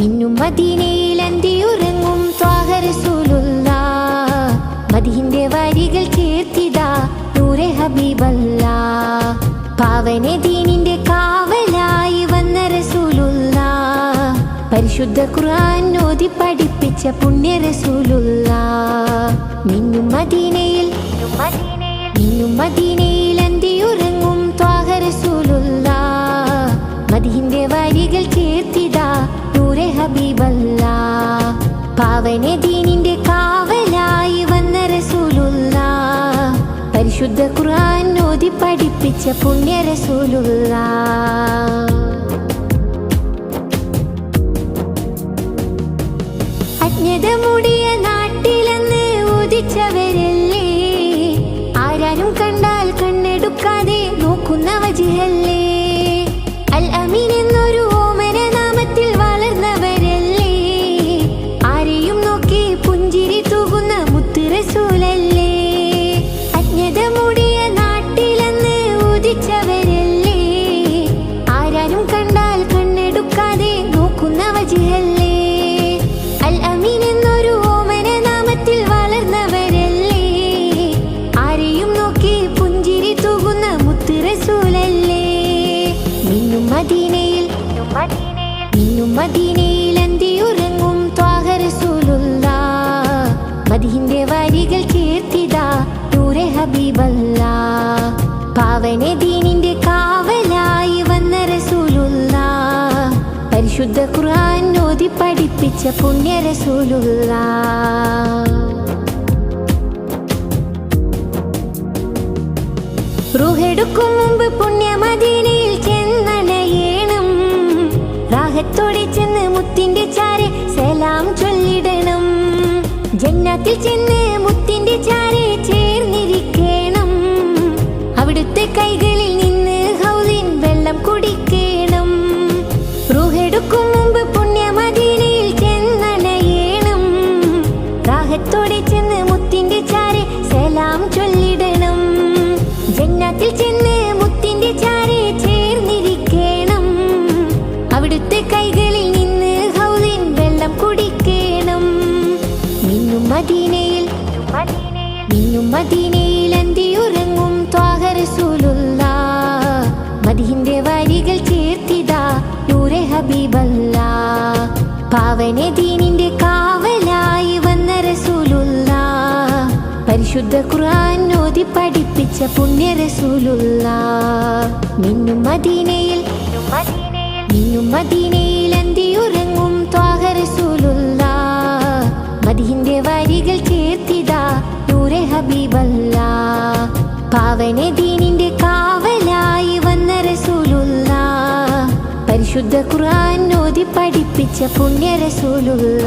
മിന്നും ദീനിന്റെ കാവലായി വന്ന റസൂലുള്ള. പരിശുദ്ധ ഖുർആൻ ഓതി പഠിപ്പിച്ച പുണ്യ റസൂലുള്ള. മിന്നും മദീനയിൽ മിന്നും മദീനയിൽ ഹബീബല്ല പാവന ദീനിന്റെ കാവലായി വന്ന റസൂലുള്ള. പരിശുദ്ധ ഖുർആൻ ഓതി പഠിപ്പിച്ച പുണ്യ റസൂലുള്ള അജ്ഞത മൂടിയ മിന്നും മദീനയിൽ അന്തിയുറങ്ങും ത്വാഹ മദീന്റെ വരികൾ കീർത്തിതാ നൂറെ ഹബീബല്ല. പാവനെ ദീനിന്റെ കാവലായി വന്ന റസൂലുള്ള. പരിശുദ്ധ ഖുർആൻ ഓതി പഠിപ്പിച്ച പുണ്യ റസൂലുള്ള. റുഹെടുക്കും മുമ്പ് പുണ്യമദീനയിൽ ജന്നത്തിൽ ചെന്ന് മുത്തിന്റെ ചാരെ ചേർന്നിരിക്കണം. അവിടുത്തെ കൈകളിൽ നിന്ന് ഹൗലിൻ വെള്ളം കുടിക്കണം. റൂഹെടുക്കും മുമ്പ് പുണ്യമദീനയിൽ ചെന്നണയേണം ദാഹത്തോടെ ചെന്ന് മുത്തിന്റെ ചാരെ സലാം ചൊല്ലിടണം. ജന്നത്തിൽ ചെന്ന് മദീനയിൽ മിന്നും മദീനയിൽ അന്തിയുറങ്ങും ത്വാഹ റസൂലുള്ള മദിഹിന്റെ വരികൾ ചേർത്തിതാ നൂറെ ഹബീബല്ല. പാവന ദീനിന്റെ കാവലായി വന്ന റസൂലുള്ള പരിശുദ്ധ ഖുർആൻ ഓതി പഠിപ്പിച്ച പുണ്യ റസൂലുള്ള മിന്നും മദീനയിൽ മിന്നും മദീനയിൽ പാവന ദീനിന്റെ കാവലായി വന്ന റസൂലുള്ള പരിശുദ്ധ ഖുർആൻ ഓതി പഠിപ്പിച്ച പുണ്യ റസൂലുള്ള